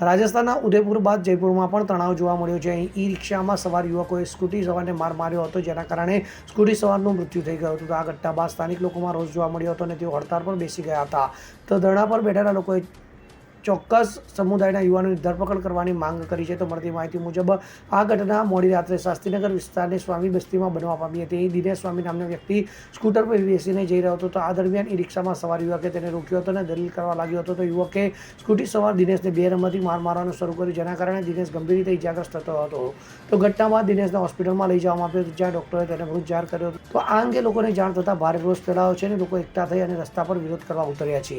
રાજસ્થાનના ઉદયપુર બાદ જયપુરમાં પણ તણાવ જોવા મળ્યો છે. અહીં ઈ રિક્ષામાં સવાર યુવકોએ સ્કૂટી સવારને માર માર્યો હતો, જેના કારણે સ્કૂટી સવારનું મૃત્યુ થઈ ગયું હતું. આ ઘટના બાદ સ્થાનિક લોકોમાં રોષ જોવા મળ્યો હતો અને તેઓ હડતાળ પર બેસી ગયા હતા. તો ધરણા પર બેઠેલા લોકોએ ચોક્કસ સમુદાયના યુવાનોની ધરપકડ કરવાની માંગ કરી છે તો મળતી માહિતી મુજબ આ ઘટના મોડી રાત્રે શાસ્ત્રીનગર વિસ્તારની સ્વામી બસ્તીમાં બનવા પામી હતી. દિનેશ સ્વામી નામનો વ્યક્તિ સ્કૂટર પર બેસીને જઈ રહ્યો હતો તો આ દરમિયાન ઈ રિક્ષામાં સવાર યુવકે તેને રોક્યો હતો અને દલીલ કરવા લાગ્યો હતો. તો યુવકે સ્કૂટી સવાર દિનેશને બે રમતી માર મારવાનું શરૂ કર્યું, જેના કારણે દિનેશ ગંભીર રીતે ઇજાગ્રસ્ત થતો હતો. તો ઘટના બાદ દિનેશને હોસ્પિટલમાં લઈ જવામાં આવ્યો હતો, જ્યાં ડૉક્ટરે તેને મૃત જાહેર કર્યો હતો. તો આ અંગે લોકોને જાણ થતાં ભારે રોષ ફેલાયો છે અને લોકો એકઠા થઈ અને રસ્તા પર વિરોધ કરવા ઉતર્યા છે.